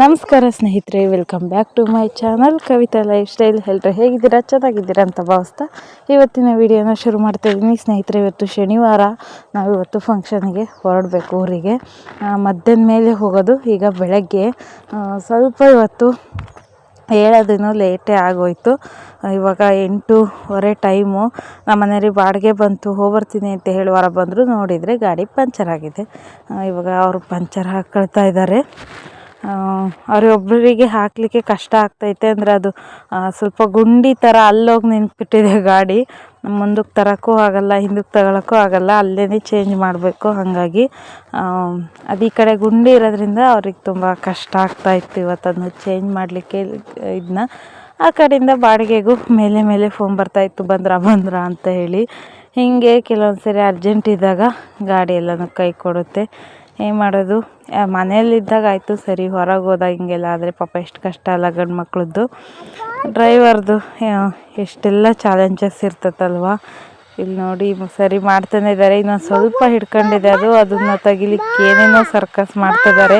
ನಮಸ್ಕಾರ ಸ್ನೇಹಿತರೆ welcome back to my channel Kavitha lifestyle ಎಲ್ಲರೂ ಹೇಗಿದ್ದೀರಾ? ಚೆನ್ನಾಗಿದ್ದೀರಾ ಅಂತ ಭಾವಿಸ್ತಾ ಇವತ್ತಿನ ವಿಡಿಯೋನ ಶುರು ಮಾಡ್ತಾ ಇದ್ದೀನಿ. ಸ್ನೇಹಿತರೆ, ಇವತ್ತು ಶನಿವಾರ. ನಾವು ಇವತ್ತು ಫಂಕ್ಷನ್ಗೆ ಹೊರಡಬೇಕು ಊರಿಗೆ. ಮಧ್ಯಾಹ್ನ ಮೇಲೆ ಹೋಗೋದು. ಈಗ ಬೆಳಗ್ಗೆ ಸ್ವಲ್ಪ ಇವತ್ತು ಹೇಳೋದೇನೋ ಲೇಟೇ ಆಗೋಯ್ತು. ಇವಾಗ ಎಂಟೂವರೆ ಟೈಮು ನಮ್ಮ ಮನೆಯವ್ರಿಗೆ ಬಾಡಿಗೆ ಬಂತು, ಹೋಗ್ಬರ್ತೀನಿ ಅಂತ ಹೇಳುವಾರ ಬಂದರು. ನೋಡಿದರೆ ಗಾಡಿ ಪಂಚರ್ ಆಗಿದೆ. ಇವಾಗ ಅವರು ಪಂಚರ್ ಹಾಕ್ಕೊಳ್ತಾ ಇದ್ದಾರೆ. ಅವರೊಬ್ಬರಿಗೆ ಹಾಕಲಿಕ್ಕೆ ಕಷ್ಟ ಆಗ್ತೈತೆ ಅಂದರೆ ಅದು ಸ್ವಲ್ಪ ಗುಂಡಿ ಥರ ಅಲ್ಲೋಗಿ ನಿಂತ್ಬಿಟ್ಟಿದೆ ಗಾಡಿ. ಮುಂದಕ್ಕೆ ತರೋಕ್ಕೂ ಆಗಲ್ಲ, ಹಿಂದಕ್ಕೆ ತಗೊಳಕ್ಕೂ ಆಗಲ್ಲ ಅಲ್ಲೇ ಚೇಂಜ್ ಮಾಡಬೇಕು ಹಾಗಾಗಿ. ಅದು ಈ ಕಡೆ ಗುಂಡಿ ಇರೋದ್ರಿಂದ ಅವ್ರಿಗೆ ತುಂಬ ಕಷ್ಟ ಆಗ್ತಾಯಿತ್ತು ಇವತ್ತು ಚೇಂಜ್ ಮಾಡಲಿಕ್ಕೆ ಇದನ್ನ ಆ ಕಡೆಯಿಂದ ಬಾಡಿಗೆಗೂ ಮೇಲೆ ಮೇಲೆ ಫೋನ್ ಬರ್ತಾಯಿತ್ತು, ಬಂದ್ರ ಬಂದ್ರ ಅಂತ ಹೇಳಿ. ಹೀಗೆ ಕೆಲವೊಂದು ಸರಿ ಅರ್ಜೆಂಟ್ ಇದ್ದಾಗ ಗಾಡಿ ಎಲ್ಲನೂ ಕೈ ಕೊಡುತ್ತೆ. ಏನು ಮಾಡೋದು? ಮನೆಯಲ್ಲಿದ್ದಾಗ ಆಯಿತು ಸರಿ, ಹೊರಗೆ ಹೋದಾಗ ಹಿಂಗೆಲ್ಲ ಆದರೆ ಪಾಪ ಎಷ್ಟು ಕಷ್ಟ ಅಲ್ಲ ಗಂಡು ಮಕ್ಳದ್ದು. ಡ್ರೈವರ್ದು ಎಷ್ಟೆಲ್ಲ ಚಾಲೆಂಜಸ್ ಇರ್ತದಲ್ವ ಇಲ್ಲಿ ನೋಡಿ ಸರಿ ಮಾಡ್ತಾನೆ ಇದ್ದಾರೆ ಇನ್ನೊಂದು ಸ್ವಲ್ಪ ಹಿಡ್ಕೊಂಡಿದೆ ಅದು, ಅದನ್ನು ತೆಗಿಲಿಕ್ಕೆ ಏನೇನೋ ಸರ್ಕಸ್ ಮಾಡ್ತಿದ್ದಾರೆ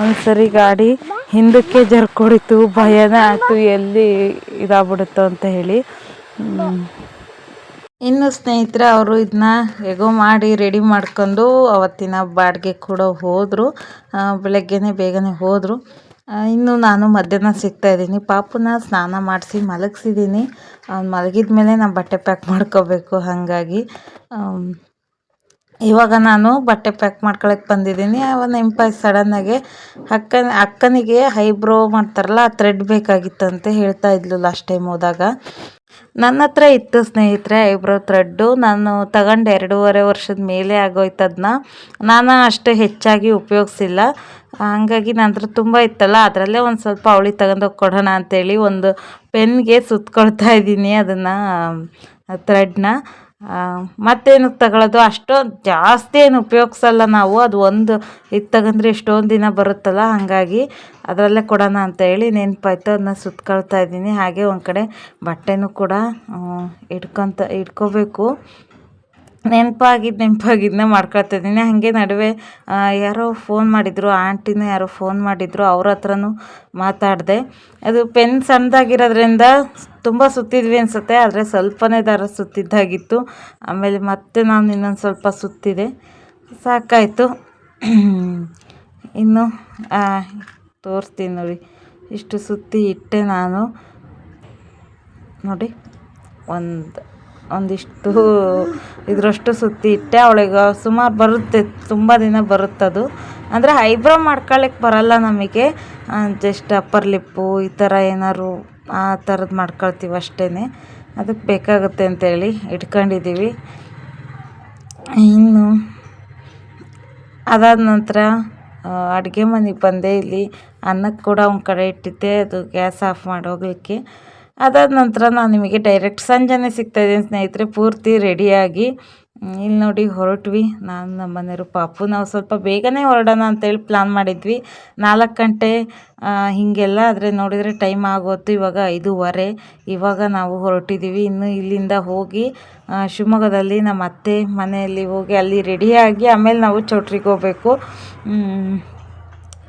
ಒಂದು ಸರಿ ಗಾಡಿ ಹಿಂದಕ್ಕೆ ಜರ್ಕೊಡಿತು ಭಯನೇ ಆಯಿತು, ಎಲ್ಲಿ ಇದಾಗ್ಬಿಡುತ್ತೋ ಅಂತ ಹೇಳಿ. ಇನ್ನು ಸ್ನೇಹಿತರೆ ಅವರು ಇದನ್ನ ಹೇಗೋ ಮಾಡಿ ರೆಡಿ ಮಾಡ್ಕೊಂಡು ಅವತ್ತಿನ ಬಾಡಿಗೆ ಕೂಡ ಹೋದರು. ಬೆಳಗ್ಗೆನೇ ಬೇಗನೆ ಹೋದರು. ಇನ್ನು ನಾನು ಮಧ್ಯಾಹ್ನ ಸಿಗ್ತಾ ಇದ್ದೀನಿ. ಪಾಪುನ ಸ್ನಾನ ಮಾಡಿಸಿ ಮಲಗಿಸಿದ್ದೀನಿ. ಅವ್ನು ಮಲಗಿದ ಮೇಲೆ ನಾನು ಬಟ್ಟೆ ಪ್ಯಾಕ್ ಮಾಡ್ಕೋಬೇಕು ಹಾಗಾಗಿ. ಇವಾಗ ನಾನು ಬಟ್ಟೆ ಪ್ಯಾಕ್ ಮಾಡ್ಕೊಳಕ್ಕೆ ಬಂದಿದ್ದೀನಿ. ಅವ ಎಂಪಾಯ್ ಸಡನ್ನಾಗೆ ಅಕ್ಕನ, ಅಕ್ಕನಿಗೆ ಹೈಬ್ರೋ ಮಾಡ್ತಾರಲ್ಲ, ಆ ಥ್ರೆಡ್ ಬೇಕಾಗಿತ್ತಂತೆ ಹೇಳ್ತಾ ಇದ್ಲು ಲಾಸ್ಟ್ ಟೈಮ್ ಹೋದಾಗ. ನನ್ನ ಹತ್ರ ಇತ್ತು ಸ್ನೇಹಿತರೆ ಐಬ್ರೋ ಥ್ರೆಡ್ಡು. ನಾನು ತಗೊಂಡು ಎರಡೂವರೆ ವರ್ಷದ ಮೇಲೆ ಆಗೋಯ್ತು ಅದನ್ನ ನಾನು ಅಷ್ಟು ಹೆಚ್ಚಾಗಿ ಉಪಯೋಗಿಸಿಲ್ಲ. ಹಾಗಾಗಿ ನನ್ನ ಹತ್ರ ತುಂಬ ಇತ್ತಲ್ಲ, ಅದರಲ್ಲೇ ಒಂದು ಸ್ವಲ್ಪ ಅವಳಿಗೆ ತಗೊಂಡೋಗಿ ಕೊಡೋಣ ಅಂತೇಳಿ ಒಂದು ಪೆನ್ಗೆ ಸುತ್ಕೊಳ್ತಾ ಇದ್ದೀನಿ ಅದನ್ನು ಥ್ರೆಡ್ನ ಮತ್ತೇನಕ್ಕೆ ತಗೊಳ್ಳೋದು ಅಷ್ಟೊಂದು ಜಾಸ್ತಿ ಏನು ಉಪಯೋಗಿಸಲ್ಲ ನಾವು. ಅದು ಒಂದು ಇದು ತಗೊಂಡ್ರೆ ಎಷ್ಟೊಂದು ದಿನ ಬರುತ್ತಲ್ಲ, ಹಾಗಾಗಿ ಅದರಲ್ಲೇ ಕೊಡೋಣ ಅಂತ ಹೇಳಿ ನೆನಪಾಯ್ತು. ಅದನ್ನ ಸುತ್ಕೊಳ್ತಾ ಇದ್ದೀನಿ. ಹಾಗೆ ಒಂದು ಕಡೆ ಬಟ್ಟೆನೂ ಕೂಡ ಇಟ್ಕೊತ, ಇಟ್ಕೋಬೇಕು. ನೆನಪಾಗಿದ್ದು ನೆನಪಾಗಿದ್ದನ್ನ ಮಾಡ್ಕೊಳ್ತಾ ಇದ್ದೀನಿ. ಹಾಗೆ ನಡುವೆ ಯಾರೋ ಫೋನ್ ಮಾಡಿದರು, ಆಂಟಿನ ಯಾರೋ ಫೋನ್ ಮಾಡಿದ್ರು, ಅವ್ರ ಹತ್ರನೂ ಮಾತಾಡಿದೆ. ಅದು ಪೆನ್ ಸಣ್ಣದಾಗಿರೋದ್ರಿಂದ ತುಂಬ ಸುತ್ತಿದ್ವಿ ಅನಿಸುತ್ತೆ, ಆದರೆ ಸ್ವಲ್ಪನೇ ದಾರ ಸುತ್ತಿದ್ದಾಗಿತ್ತು. ಆಮೇಲೆ ಮತ್ತೆ ನಾನು ಇನ್ನೊಂದು ಸ್ವಲ್ಪ ಸುತ್ತಿದೆ. ಸಾಕಾಯಿತು. ಇನ್ನು ತೋರಿಸ್ತೀನಿ ನೋಡಿ. ಇಷ್ಟು ಸುತ್ತಿ ಇಟ್ಟೆ ನಾನು. ನೋಡಿ, ಒಂದು ಒಂದಿಷ್ಟು ಇದರಷ್ಟು ಸುತ್ತಿ ಇಟ್ಟೆ. ಅವಳಿಗೆ ಸುಮಾರು ಬರುತ್ತೆ, ತುಂಬ ದಿನ ಬರುತ್ತದು. ಅಂದರೆ ಐಬ್ರೋ ಮಾಡ್ಕೊಳ್ಳಿಕ್ಕೆ ಬರಲ್ಲ ನಮಗೆ. ಜಸ್ಟ್ ಅಪ್ಪರ್ ಲಿಪ್ಪು ಈ ಥರ ಏನಾದ್ರು ಆ ಥರದ್ದು ಮಾಡ್ಕೊಳ್ತೀವಿ ಅಷ್ಟೇ ಅದಕ್ಕೆ ಬೇಕಾಗುತ್ತೆ ಅಂತೇಳಿ ಇಟ್ಕೊಂಡಿದ್ದೀವಿ ಇನ್ನು ಅದಾದ ನಂತರ ಅಡುಗೆ ಮನೆಗೆ ಬಂದೆ ಇಲ್ಲಿ. ಅನ್ನಕ್ಕೆ ಕೂಡ ಒಂದು ಕಡೆ ಇಟ್ಟಿದ್ದೆ. ಅದು ಗ್ಯಾಸ್ ಆಫ್ ಮಾಡಿ ಹೋಗ್ಲಿಕ್ಕೆ ಅದಾದ ನಂತರ ನಾನು ನಿಮಗೆ ಡೈರೆಕ್ಟ್ ಸಂಜೆನೇ ಸಿಗ್ತಾಯಿದ್ದೀನಿ ಸ್ನೇಹಿತರೆ, ಪೂರ್ತಿ ರೆಡಿಯಾಗಿ ಇಲ್ಲಿ ನೋಡಿ ಹೊರಟ್ವಿ. ನಾನು ನಮ್ಮ ಮನೆಯವರು ಪಾಪು. ನಾವು ಸ್ವಲ್ಪ ಬೇಗನೆ ಹೊರಡೋಣ ಅಂತೇಳಿ ಪ್ಲ್ಯಾನ್ ಮಾಡಿದ್ವಿ. ನಾಲ್ಕು ಗಂಟೆ ಹೀಗೆಲ್ಲ. ಆದರೆ ನೋಡಿದರೆ ಟೈಮ್ ಆಗೋತ್ತು. ಇವಾಗ ಐದೂವರೆ. ಇವಾಗ ನಾವು ಹೊರಟಿದ್ದೀವಿ ಇನ್ನು ಇಲ್ಲಿಂದ ಹೋಗಿ ಶಿವಮೊಗ್ಗದಲ್ಲಿ ನಮ್ಮ ಅತ್ತೆ ಮನೆಯಲ್ಲಿ ಹೋಗಿ ಅಲ್ಲಿ ರೆಡಿಯಾಗಿ ಆಮೇಲೆ ನಾವು ಚೌಟ್ರಿಗೆ ಹೋಗಬೇಕು.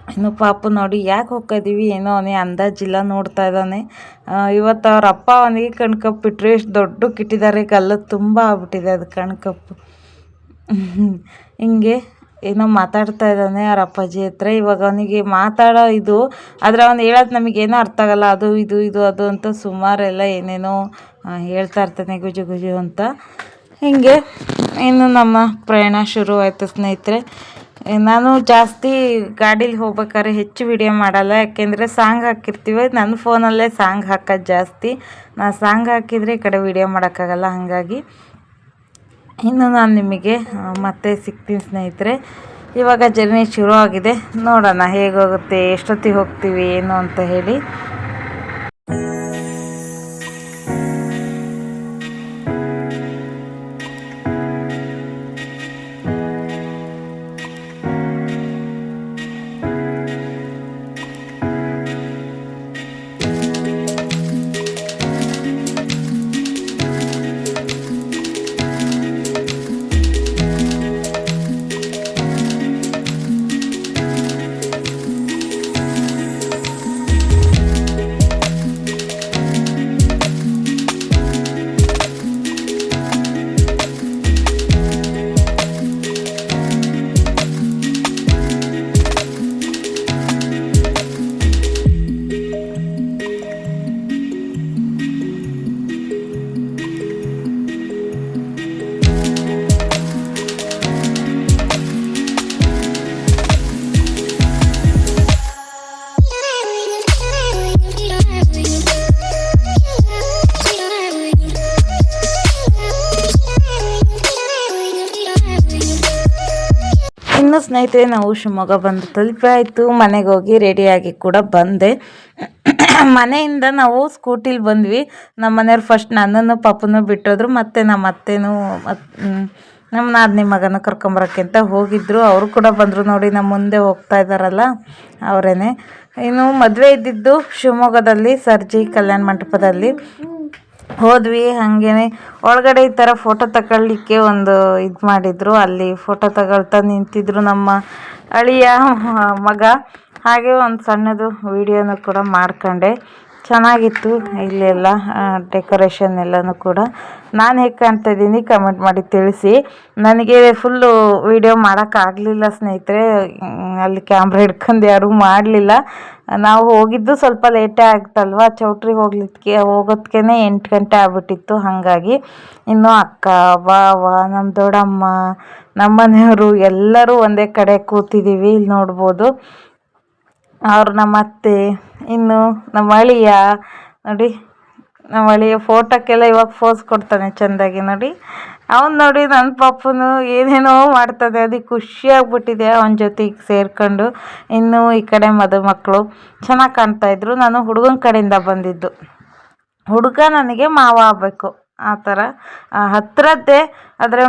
ಇನ್ನು ಪಾಪ ನೋಡಿ ಯಾಕೆ ಹೋಗ್ತಿದ್ದೀವಿ ಏನೋ ಅವನೇ ಅಂದಾಜಿಲ್ಲ ನೋಡ್ತಾ ಇದ್ದಾನೆ. ಇವತ್ತು ಅವ್ರ ಅಪ್ಪ ಅವನಿಗೆ ಕಣ್ಕಪ್ಪು ಇಟ್ಟರೆ ಎಷ್ಟು ದೊಡ್ಡಕ್ಕೆ ಇಟ್ಟಿದ್ದಾರೆ ಗಲ್ಲ ತುಂಬ ಆಗ್ಬಿಟ್ಟಿದೆ ಅದು ಕಣ್ಕಪ್ಪು. ಹಿಂಗೆ ಏನೋ ಮಾತಾಡ್ತಾ ಇದ್ದಾನೆ ಅವ್ರ ಅಪ್ಪಾಜಿ ಹತ್ರ. ಇವಾಗ ಅವನಿಗೆ ಮಾತಾಡೋ ಇದು, ಆದರೆ ಅವ್ನು ಹೇಳೋದು ನಮಗೇನೋ ಅರ್ಥ ಆಗಲ್ಲ, ಅದು, ಇದು ಇದು, ಅದು ಅಂತ ಸುಮಾರೆಲ್ಲ ಏನೇನೋ ಹೇಳ್ತಾ ಇರ್ತಾನೆ ಗುಜು ಗುಜು ಅಂತ. ಹಿಂಗೆ ಇನ್ನು ನಮ್ಮ ಪ್ರಯಾಣ ಶುರುವಾಯಿತು ಸ್ನೇಹಿತರೆ. ನಾನು ಜಾಸ್ತಿ ಗಾಡೀಲಿ ಹೋಗ್ಬೇಕಾದ್ರೆ ಹೆಚ್ಚು ವಿಡಿಯೋ ಮಾಡಲ್ಲ, ಯಾಕೆಂದರೆ ಸಾಂಗ್ ಹಾಕಿರ್ತೀವಿ. ನನ್ನ ಫೋನಲ್ಲೇ ಸಾಂಗ್ ಹಾಕೋದು ಜಾಸ್ತಿ. ನಾನು ಸಾಂಗ್ ಹಾಕಿದರೆ ಈ ಕಡೆ ವಿಡಿಯೋ ಮಾಡೋಕ್ಕಾಗಲ್ಲ, ಹಾಗಾಗಿ. ಇನ್ನು ನಾನು ನಿಮಗೆ ಮತ್ತೆ ಸಿಗ್ತೀನಿ ಸ್ನೇಹಿತರೆ. ಇವಾಗ ಜರ್ನಿ ಶುರು ಆಗಿದೆ ನೋಡೋಣ ಹೇಗೋಗುತ್ತೆ ಎಷ್ಟೊತ್ತಿಗೆ ಹೋಗ್ತೀವಿ, ಏನು ಅಂತ ಹೇಳಿ. ಸ್ನೇಹಿತರೆ, ನಾವು ಶಿವಮೊಗ್ಗ ಬಂದು ತಲುಪಾಯಿತು ಮನೆಗೆ ಹೋಗಿ ರೆಡಿಯಾಗಿ ಕೂಡ ಬಂದೆ. ಮನೆಯಿಂದ ನಾವು ಸ್ಕೂಟಿಲಿ ಬಂದ್ವಿ. ನಮ್ಮ ಮನೆಯವ್ರು ಫಸ್ಟ್ ನನ್ನನ್ನು ಪಾಪನೂ ಬಿಟ್ಟೋದ್ರು. ಮತ್ತು ನಮ್ಮ ಅತ್ತೆನೂ ನಮ್ಮ ನಾದಿನಿ ಮಗನ ಕರ್ಕೊಂಬರಕ್ಕೆ ಅಂತ ಹೋಗಿದ್ರು. ಅವರು ಕೂಡ ಬಂದರು ನೋಡಿ, ನಮ್ಮ ಮುಂದೆ ಹೋಗ್ತಾ ಇದ್ದಾರಲ್ಲ ಅವರೇನೆ. ಇನ್ನು ಮದುವೆ ಇದ್ದಿದ್ದು ಶಿವಮೊಗ್ಗದಲ್ಲಿ, ಸರ್ಜಿ ಕಲ್ಯಾಣ ಮಂಟಪದಲ್ಲಿ. ಹೋದ್ವಿ, ಹಾಗೇನೆ. ಒಳಗಡೆ ಈ ಥರ ಫೋಟೋ ತಗೊಳ್ಳಿಕ್ಕೆ ಒಂದು ಇದು ಮಾಡಿದರು. ಅಲ್ಲಿ ಫೋಟೋ ತಗೊಳ್ತಾ ನಿಂತಿದ್ರು ನಮ್ಮ ಅಳಿಯ ಮಗ. ಹಾಗೆ ಒಂದು ಸಣ್ಣದು ವೀಡಿಯೋನ ಕೂಡ ಮಾಡ್ಕೊಂಡೆ. ಚೆನ್ನಾಗಿತ್ತು ಇಲ್ಲೆಲ್ಲ ಡೆಕೋರೇಷನ್ ಎಲ್ಲನೂ ಕೂಡ. ನಾನು ಹೇಗೆ ಕಾಣ್ತಾ ಇದ್ದೀನಿ ಕಮೆಂಟ್ ಮಾಡಿ ತಿಳಿಸಿ. ನನಗೆ ಫುಲ್ಲು ವಿಡಿಯೋ ಮಾಡೋಕ್ಕಾಗಲಿಲ್ಲ ಸ್ನೇಹಿತರೆ. ಅಲ್ಲಿ ಕ್ಯಾಮ್ರಾ ಹಿಡ್ಕೊಂಡು ಯಾರೂ ಮಾಡಲಿಲ್ಲ. ನಾವು ಹೋಗಿದ್ದು ಸ್ವಲ್ಪ ಲೇಟೇ ಆಗ್ತಲ್ವ ಚೌಟ್ರಿ ಹೋಗ್ಲಿಕ್ಕೆ ಹೋಗೋದಕ್ಕೆ ಎಂಟು ಗಂಟೆ ಆಗ್ಬಿಟ್ಟಿತ್ತು ಹಾಗಾಗಿ. ಇನ್ನು ಅಕ್ಕ ಬಾವ ನಮ್ಮ ದೊಡ್ಡಮ್ಮ ನಮ್ಮ ಮನೆಯವರು ಎಲ್ಲರೂ ಒಂದೇ ಕಡೆ ಕೂತಿದ್ದೀವಿ, ಇಲ್ಲಿ ನೋಡ್ಬೋದು. ಅವ್ರು ನಮ್ಮ ಅತ್ತೆ ಇನ್ನು ನಮ್ಮ ಅಳಿಯ, ನೋಡಿ, ನಮ್ಮ ಅಳಿಯ ಫೋಟೋಕ್ಕೆಲ್ಲ ಇವಾಗ ಫೋಸ್ ಕೊಡ್ತಾನೆ ಚೆಂದಾಗಿ, ನೋಡಿ. ಅವನು ನೋಡಿ ನನ್ನ ಪಾಪನು ಏನೇನೋ ಮಾಡ್ತದೆ ಅದಕ್ಕೆ ಖುಷಿ ಆಗ್ಬಿಟ್ಟಿದೆ ಅವನ ಜೊತೆಗೆ ಸೇರಿಕೊಂಡು. ಇನ್ನು ಈ ಕಡೆ ಮದುಮಕ್ಕಳು ಚೆನ್ನಾಗಿ ಕಾಣ್ತಾ ಇದ್ರು. ನಾನು ಹುಡುಗನ ಕಡೆಯಿಂದ ಬಂದಿದ್ದು. ಹುಡುಗ ನನಗೆ ಮಾವ ಆಗಬೇಕು. ಆ ಥರ ಹತ್ತಿರದ್ದೇ ಆದರೆ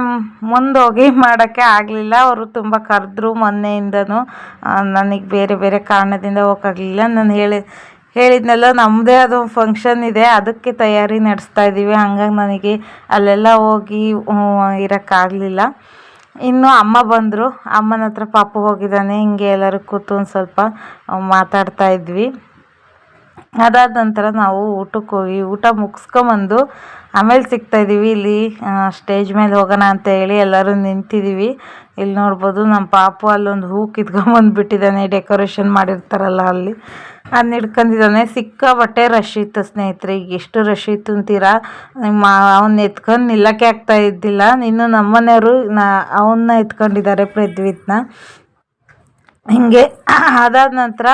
ಹೋಗಿ ಮಾಡೋಕ್ಕೆ ಆಗಲಿಲ್ಲ. ಅವರು ತುಂಬ ಕರೆದ್ರು ಮೊನ್ನೆಯಿಂದನೂ. ನನಗೆ ಬೇರೆ ಬೇರೆ ಕಾರಣದಿಂದ ಹೋಗೋಕ್ಕಾಗಲಿಲ್ಲ ನಾನು ಹೇಳಿ, ಹೇಳಿದ್ನಲ್ಲ ನಮ್ಮದೇ ಅದು ಫಂಕ್ಷನ್ ಇದೆ. ಅದಕ್ಕೆ ತಯಾರಿ ನಡೆಸ್ತಾ ಇದ್ದೀವಿ ಹಂಗಾಗಿ ನನಗೆ ಅಲ್ಲೆಲ್ಲ ಹೋಗಿ ಇರೋಕ್ಕಾಗಲಿಲ್ಲ. ಇನ್ನು ಅಮ್ಮ ಬಂದರು. ಅಮ್ಮನ ಹತ್ರ ಪಾಪು ಹೋಗಿದ್ದಾನೆ. ಹಿಂಗೆ ಎಲ್ಲರೂ ಕೂತು ಒಂದು ಸ್ವಲ್ಪ, ಮಾತಾಡ್ತಾ ಇದ್ವಿ. ಅದಾದ ನಂತರ ನಾವು ಊಟಕ್ಕೆ ಹೋಗಿ ಊಟ ಮುಗಿಸ್ಕೊಂಬಂದು ಆಮೇಲೆ ಸಿಗ್ತಾ ಇದ್ದೀವಿ ಇಲ್ಲಿ ಸ್ಟೇಜ್ ಮೇಲೆ ಹೋಗೋಣ ಅಂತ ಹೇಳಿ ಎಲ್ಲರೂ ನಿಂತಿದ್ದೀವಿ. ಇಲ್ಲಿ ನೋಡ್ಬೋದು ನಮ್ಮ ಪಾಪು ಅಲ್ಲೊಂದು ಹೂ ಕಿತ್ಕೊಂಬಂದ್ಬಿಟ್ಟಿದ್ದಾನೆ. ಡೆಕೋರೇಷನ್ ಮಾಡಿರ್ತಾರಲ್ಲ ಅಲ್ಲಿ. ಅದನ್ನ ಹಿಡ್ಕೊಂಡಿದ್ದಾನೆ. ಸಿಕ್ಕಾಬಟ್ಟೆ ರಶ್ ಇತ್ತು ಸ್ನೇಹಿತರೆ, ಈಗ ಎಷ್ಟು ರಶ್ ಇತ್ತು ಅಂತೀರಾ? ನಿಮ್ಮ ಅವನ್ನ ಎತ್ಕೊಂಡು ನಿಲ್ಲಕ್ಕೆ ಆಗ್ತಾ ಇದ್ದಿಲ್ಲ. ಇನ್ನು ನಮ್ಮನೆಯವರು ನಾ ಅವನ್ನ ಎತ್ಕೊಂಡಿದ್ದಾರೆ ಪ್ರದ್ವಿತ್ನ. ಹಿಂಗೆ ಅದಾದ ನಂತರ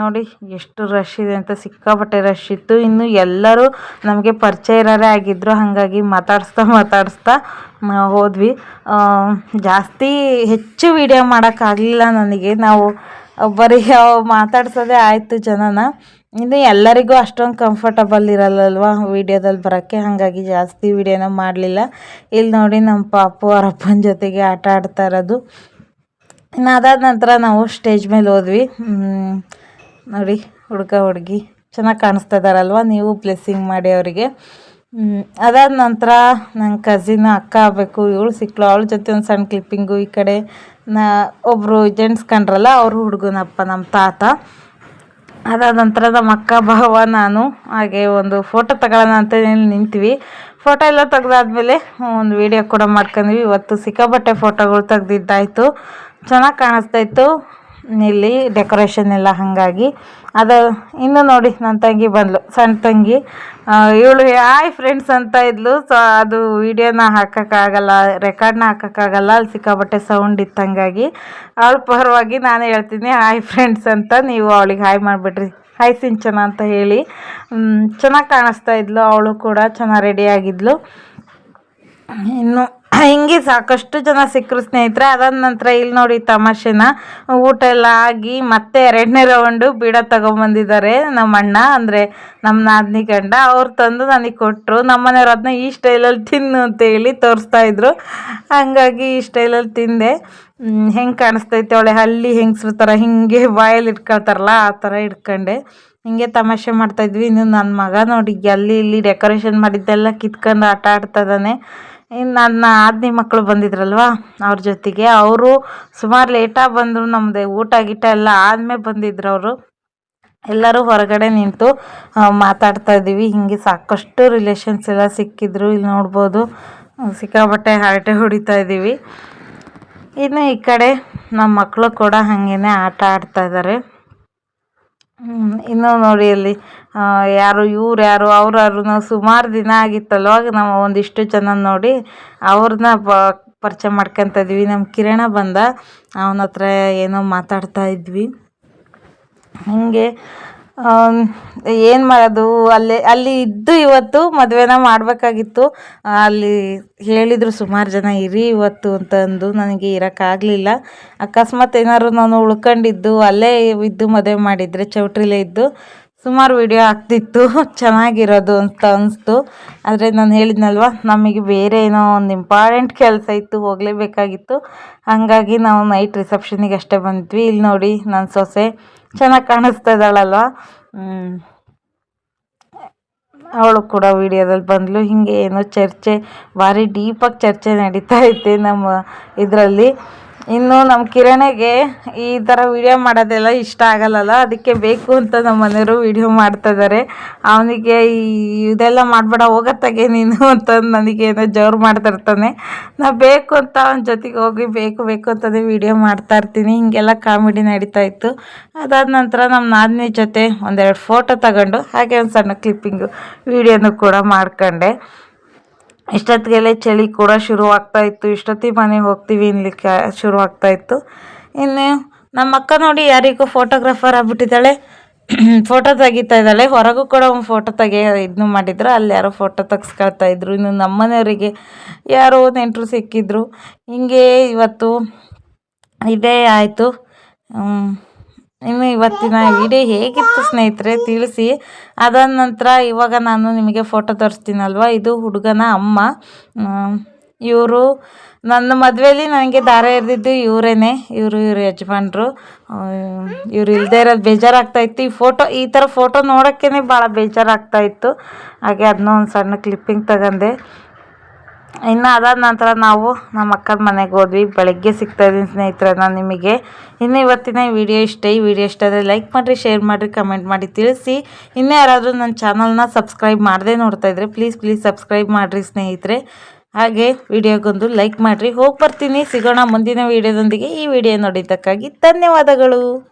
ನೋಡಿ ಎಷ್ಟು ರಶ್ ಇದೆ ಅಂತ ಸಿಕ್ಕಾಪಟ್ಟೆ ರಶ್ ಇತ್ತು. ಇನ್ನು ಎಲ್ಲರೂ ನಮಗೆ ಪರಿಚಯ ಇರೋರೇ ಆಗಿದ್ದರು ಹಾಗಾಗಿ ಮಾತಾಡಿಸ್ತಾ ಮಾತಾಡಿಸ್ತಾ ಹೋದ್ವಿ. ಜಾಸ್ತಿ ಹೆಚ್ಚು ವಿಡಿಯೋ ಮಾಡೋಕ್ಕಾಗಲಿಲ್ಲ ನನಗೆ. ನಾವು ಬರೀ ಮಾತಾಡ್ಸೋದೇ ಆಯಿತು ಜನನ. ಇನ್ನು ಎಲ್ಲರಿಗೂ ಅಷ್ಟೊಂದು ಕಂಫರ್ಟಬಲ್ ಇರಲ್ಲಲ್ವ ವೀಡಿಯೋದಲ್ಲಿ ಬರೋಕ್ಕೆ? ಹಾಗಾಗಿ ಜಾಸ್ತಿ ವೀಡಿಯೋನ ಮಾಡಲಿಲ್ಲ. ಇಲ್ಲಿ ನೋಡಿ ನಮ್ಮ ಪಾಪು ಅವರಪ್ಪನ ಜೊತೆಗೆ ಆಟ ಆಡ್ತಾ ಇರೋದು. ಅದಾದ ನಂತರ ನಾವು ಸ್ಟೇಜ್ ಮೇಲೆ ಹೋದ್ವಿ. ನೋಡಿ, ಹುಡುಗ, ಹುಡುಗಿ, ಚೆನ್ನಾಗಿ ಕಾಣಿಸ್ತಾ ಇದ್ದಾರಲ್ವ ನೀವು ಬ್ಲೆಸ್ಸಿಂಗ್ ಮಾಡಿ ಅವರಿಗೆ. ಅದಾದ ನಂತರ ನನ್ನ ಕಸಿನ್ ಅಕ್ಕ ಆಗಬೇಕು, ಇವಳು ಸಿಕ್ಕಳು. ಅವಳ ಜೊತೆ ಒಂದು ಸಣ್ಣ ಕ್ಲಿಪ್ಪಿಂಗು ಈ ಕಡೆ. ನಾ ಒಬ್ಬರು ಜೆಂಟ್ಸ್ ಕಂಡ್ರಲ್ಲ, ಅವರು ಹುಡುಗನಪ್ಪ ನಮ್ಮ ತಾತ. ಅದಾದ ನಂತರ ನಮ್ಮ ಅಕ್ಕ, ಭಾವ, ನಾನು. ಹಾಗೆ ಒಂದು ಫೋಟೋ ತಗೊಳ್ಳೋಣ ಅಂತ ನಿಂತ್ವಿ. ಫೋಟೋ ಎಲ್ಲ ತೆಗ್ದಾದ್ಮೇಲೆ ಒಂದು ವಿಡಿಯೋ ಕೂಡ ಮಾಡ್ಕೊಂಡ್ವಿ. ಇವತ್ತು ಸಿಕ್ಕಾಬಟ್ಟೆ ಫೋಟೋಗಳು ತೆಗ್ದಿದ್ದಾಯಿತು. ಚೆನ್ನಾಗಿ ಕಾಣಿಸ್ತಾ ಇತ್ತು. ಇಲ್ಲಿ ಡೆಕೋರೇಷನ್ ಎಲ್ಲ ಹಾಗಾಗಿ. ಅದು ಇನ್ನು ನೋಡಿ ನನ್ನ ತಂಗಿ ಬಂದಳು ಸಣ್ಣ ತಂಗಿ. ಇವಳು ಹಾಯ್ ಫ್ರೆಂಡ್ಸ್ ಅಂತ ಇದ್ಲು. ಸೊ ಅದು ವಿಡಿಯೋನ ಹಾಕೋಕ್ಕಾಗಲ್ಲ ರೆಕಾರ್ಡ್ನ ಹಾಕೋಕ್ಕಾಗಲ್ಲ ಅಲ್ಲಿ ಸಿಕ್ಕಾಬಟ್ಟೆ ಸೌಂಡ್ ಇತ್ತಂಗಾಗಿ. ಅವಳ ಪರವಾಗಿ ನಾನು ಹೇಳ್ತೀನಿ, ಹಾಯ್ ಫ್ರೆಂಡ್ಸ್ ಅಂತ ನೀವು ಅವಳಿಗೆ ಹಾಯ್ ಮಾಡಿಬಿಡ್ರಿ. ಹಾಯ್ ಸಿಂಚನ ಅಂತ ಹೇಳಿ. ಚೆನ್ನಾಗಿ ಕಾಣಿಸ್ತಾ ಇದ್ಲು. ಅವಳು ಕೂಡ ಚೆನ್ನಾಗಿ ರೆಡಿಯಾಗಿದ್ಲು ಇನ್ನು ಹಿಂಗೆ ಸಾಕಷ್ಟು ಜನ ಸಿಕ್ಕರು ಸ್ನೇಹಿತರೆ, ಅದಾದ ನಂತರ ಇಲ್ಲಿ ನೋಡಿ ತಮಾಷೆನ. ಊಟ ಎಲ್ಲ ಆಗಿ ಮತ್ತೆ ಎರಡನೇ ರೌಂಡು ಬೀಡ ತಗೊಂಬಂದಿದ್ದಾರೆ ನಮ್ಮ ಅಣ್ಣ, ಅಂದರೆ ನಮ್ಮ ನಾದಿನಿ ಗಂಡ. ಅವ್ರು ತಂದು ನನಗೆ ಕೊಟ್ಟರು ನಮ್ಮ ಮನೆಯವ್ರು ಅದನ್ನ ಈ ಸ್ಟೈಲಲ್ಲಿ ತಿನ್ನು ಅಂತ ಹೇಳಿ ತೋರಿಸ್ತಾ ಇದ್ರು. ಹಾಗಾಗಿ ಈ ಸ್ಟೈಲಲ್ಲಿ ತಿಂದೆ. ಹೆಂಗೆ ಕಾಣಿಸ್ತೈತೆ ಅವಳೆ ಹಳ್ಳಿ ಹೆಂಗಸ್ರ ಥರ ಹಿಂಗೆ ಬಾಯಲ್ಲಿ ಇಟ್ಕೊಳ್ತಾರಲ್ಲ ಆ ಥರ ಇಟ್ಕೊಂಡೆ. ಹಿಂಗೆ ತಮಾಷೆ ಮಾಡ್ತಾಯಿದ್ವಿ ಇನ್ನು ನನ್ನ ಮಗ ನೋಡಿ, ಅಲ್ಲಿ ಇಲ್ಲಿ ಡೆಕೋರೇಷನ್ ಮಾಡಿದ್ದೆಲ್ಲ ಕಿತ್ಕೊಂಡು ಆಟ ಆಡ್ತಾ ಇದ್ದಾನೆ. ಇನ್ನು ನನ್ನ ಆದ್ನಿ ಮಕ್ಕಳು ಬಂದಿದ್ರಲ್ವ ಅವ್ರ ಜೊತೆಗೆ, ಅವರು ಸುಮಾರು ಲೇಟಾಗಿ ಬಂದರು ನಮ್ಮದೇ ಊಟ ಗೀಟ ಎಲ್ಲ ಆದ್ಮೇಲೆ ಬಂದಿದ್ರು ಅವರು. ಎಲ್ಲರೂ ಹೊರಗಡೆ ನಿಂತು ಮಾತಾಡ್ತಾ ಇದ್ದೀವಿ. ಹಿಂಗೆ ಸಾಕಷ್ಟು ರಿಲೇಷನ್ಸ್ ಎಲ್ಲ ಸಿಕ್ಕಿದ್ರು ಇಲ್ಲಿ ನೋಡ್ಬೋದು. ಸಿಕ್ಕಾಬಟ್ಟೆ ಹರಟೆ ಹೊಡಿತಾ ಇದ್ದೀವಿ. ಇನ್ನು ಈ ಕಡೆ ನಮ್ಮ ಮಕ್ಕಳು ಕೂಡ ಹಾಗೇನೆ ಆಟ ಆಡ್ತಾ ಇದ್ದಾರೆ ಇನ್ನು ನೋಡಿ ಅಲ್ಲಿ ಯಾರು ಇವ್ರು ಯಾರು ಅವ್ರು ಯಾರು ನಾವು ಸುಮಾರು ದಿನ ಆಗಿತ್ತಲ್ವ ನಾವು ಒಂದಿಷ್ಟು ಜನ ನೋಡಿ ಅವ್ರನ್ನ ಪ, ಪರಿಚಯ ಮಾಡ್ಕೊತ ಇದ್ವಿ. ನಮ್ಮ ಕಿರಣ ಬಂದ, ಅವನ ಹತ್ರ ಏನೋ ಮಾತಾಡ್ತಾ ಇದ್ವಿ. ಹಾಗೆ ಏನು ಮಾಡೋದು? ಅಲ್ಲಿ ಅಲ್ಲಿ ಇದ್ದು ಇವತ್ತು ಮದುವೆನ ಮಾಡಬೇಕಾಗಿತ್ತು. ಅಲ್ಲಿ ಹೇಳಿದರು, ಸುಮಾರು ಜನ ಇರಿ ಇವತ್ತು ಅಂತಂದು ನನಗೆ ಇರೋಕ್ಕಾಗಲಿಲ್ಲ. ಅಕಸ್ಮಾತ್ ಏನಾದ್ರು ನಾನು ಉಳ್ಕೊಂಡಿದ್ದು, ಅಲ್ಲೇ ಇದ್ದು ಮದುವೆ ಮಾಡಿದರೆ, ಚೌಟ್ರಿಲೇ ಇದ್ದು ಸುಮಾರು ವಿಡಿಯೋ ಆಗ್ತಿತ್ತು. ಚೆನ್ನಾಗಿರೋದು ಅಂತ ಅನಿಸ್ತು. ಆದರೆ ನಾನು ಹೇಳಿದ್ನಲ್ವ, ನಮಗೆ ಬೇರೆ ಏನೋ ಒಂದು ಇಂಪಾರ್ಟೆಂಟ್ ಕೆಲಸ ಇತ್ತು, ಹೋಗಲೇಬೇಕಾಗಿತ್ತು. ಹಾಗಾಗಿ ನಾವು ನೈಟ್ ರಿಸೆಪ್ಷನಿಗೆ ಅಷ್ಟೇ ಬಂದ್ವಿ. ಇಲ್ಲಿ ನೋಡಿ ನನ್ನ ಸೊಸೆ ಚೆನ್ನಾಗಿ ಕಾಣಿಸ್ತಾ ಇದ್ದಾಳಲ್ವ? ಅವಳು ಕೂಡ ವಿಡಿಯೋದಲ್ಲಿ ಬಂದಳು ಹೀಗೆ ಏನೋ ಚರ್ಚೆ, ಭಾರಿ ಡೀಪಾಗಿ ಚರ್ಚೆ ನಡೀತಾ ಐತೆ ನಮ್ಮ ಇದರಲ್ಲಿ. ಇನ್ನು ನಮ್ಮ ಕಿರಣೆಗೆ ಈ ಥರ ವಿಡಿಯೋ ಮಾಡೋದೆಲ್ಲ ಇಷ್ಟ ಆಗಲ್ಲಲ್ಲ? ಅದಕ್ಕೆ ಬೇಕು ಅಂತ ನಮ್ಮ ಮನೆಯವರು ವಿಡಿಯೋ ಮಾಡ್ತಾಯಿದ್ದಾರೆ ಅವನಿಗೆ ಈ ಇದೆಲ್ಲ ಮಾಡಬೇಡ, ಹೋಗತ್ತಾಗೆ ನೀನು ಅಂತ ನನಗೆ ಏನೋ ಜೋರು ಮಾಡ್ತಾಯಿರ್ತಾನೆ ನಾ ಬೇಕು ಅಂತ ಅವನ ಜೊತೆಗೆ ಹೋಗಿ ಬೇಕು ಬೇಕು ಅಂತಲೇ ವಿಡಿಯೋ ಮಾಡ್ತಾಯಿರ್ತೀನಿ ಹೀಗೆಲ್ಲ ಕಾಮಿಡಿ ನಡೀತಾ ಇತ್ತು. ಅದಾದ ನಂತರ ನಮ್ಮ ನಾದಿನಿ ಜೊತೆ ಒಂದೆರಡು ಫೋಟೋ ತಗೊಂಡು, ಹಾಗೆ ಒಂದು ಸಣ್ಣ ಕ್ಲಿಪ್ಪಿಂಗು ವಿಡಿಯೋನು ಕೂಡ ಮಾಡ್ಕೊಂಡೆ. ಇಷ್ಟೊತ್ತಿಗೆಲ್ಲ ಚಳಿ ಕೂಡ ಶುರು ಆಗ್ತಾ ಇತ್ತು. ಇಷ್ಟೊತ್ತಿಗೆ ಮನೆಗೆ ಹೋಗ್ತೀವಿ ಅನ್ಲಿಕ್ಕೆ ಶುರು ಆಗ್ತಾ ಇತ್ತು. ಇನ್ನು ನಮ್ಮ ಅಕ್ಕ ನೋಡಿ ಯಾರಿಗೂ ಫೋಟೋಗ್ರಾಫರ್ ಆಗ್ಬಿಟ್ಟಿದ್ದಾಳೆ. ಫೋಟೋ ತೆಗಿತಾ ಇದ್ದಾಳೆ. ಹೊರಗೂ ಕೂಡ ಒಂದು ಫೋಟೋ ತೆಗಿಯೋ ಇದನ್ನು ಮಾಡಿದ್ರು. ಅಲ್ಲಿ ಯಾರೋ ಫೋಟೋ ತೆಗ್ಸ್ಕೊಳ್ತಾ ಇದ್ರು. ಇನ್ನು ನಮ್ಮ ಮನೆಯವರಿಗೆ ಯಾರೋ ನೆಂಟರು ಸಿಕ್ಕಿದ್ರು. ಹಿಂಗೆ ಇವತ್ತು ಇದೇ ಆಯಿತು. ಇನ್ನು ಇವತ್ತಿನ ವಿಡಿಯೋ ಹೇಗಿತ್ತು ಸ್ನೇಹಿತರೆ ತಿಳಿಸಿ. ಅದಾದ ನಂತರ ಇವಾಗ ನಾನು ನಿಮಗೆ ಫೋಟೋ ತೋರಿಸ್ತೀನಲ್ವ? ಇದು ಹುಡುಗನ ಅಮ್ಮ. ಇವರು ನನ್ನ ಮದುವೆಯಲ್ಲಿ ನನಗೆ ದಾರ ಎರೆದಿದ್ದು ಇವರೇನೆ. ಇವರು ಇವ್ರ ಯಜಮಾನ್ರು. ಇವ್ರು ಇಲ್ಲದೆ ಇರೋದು ಬೇಜಾರಾಗ್ತಾಯಿತ್ತು ಈ ಫೋಟೋ ಈ ಥರ ಫೋಟೋ ನೋಡೋಕ್ಕೇ ಭಾಳ ಬೇಜಾರಾಗ್ತಾಯಿತ್ತು ಹಾಗೆ ಅದನ್ನ ಒಂದು ಸಣ್ಣ ಕ್ಲಿಪ್ಪಿಂಗ್ ತಗೊಂಡೆ. ಇನ್ನು ಅದಾದ ನಂತರ ನಾವು ನಮ್ಮ ಅಕ್ಕನ ಮನೆಗೆ ಹೋದ್ವಿ. ಬೆಳಗ್ಗೆ ಸಿಗ್ತಾ ಇದ್ದೀನಿ ಸ್ನೇಹಿತರೆ ನಾನು ನಿಮಗೆ. ಇನ್ನು ಇವತ್ತಿನ ವಿಡಿಯೋ ಇಷ್ಟ, ಈ ವಿಡಿಯೋ ಇಷ್ಟ ಆದರೆ ಲೈಕ್ ಮಾಡಿರಿ ಶೇರ್ ಮಾಡಿರಿ ಕಮೆಂಟ್ ಮಾಡಿ ತಿಳಿಸಿ. ಇನ್ನೂ ಯಾರಾದರೂ ನನ್ನ ಚಾನಲ್ನ ಸಬ್ಸ್ಕ್ರೈಬ್ ಮಾಡದೇ ನೋಡ್ತಾ ಇದ್ರೆ ಪ್ಲೀಸ್ ಪ್ಲೀಸ್ ಸಬ್ಸ್ಕ್ರೈಬ್ ಮಾಡಿರಿ ಸ್ನೇಹಿತರೆ. ಹಾಗೆ ವಿಡಿಯೋಗೊಂದು ಲೈಕ್ ಮಾಡಿರಿ. ಹೋಗಿ ಬರ್ತೀನಿ. ಸಿಗೋಣ ಮುಂದಿನ ವಿಡಿಯೋದೊಂದಿಗೆ. ಈ ವಿಡಿಯೋ ನೋಡಿದ್ದಕ್ಕಾಗಿ ಧನ್ಯವಾದಗಳು.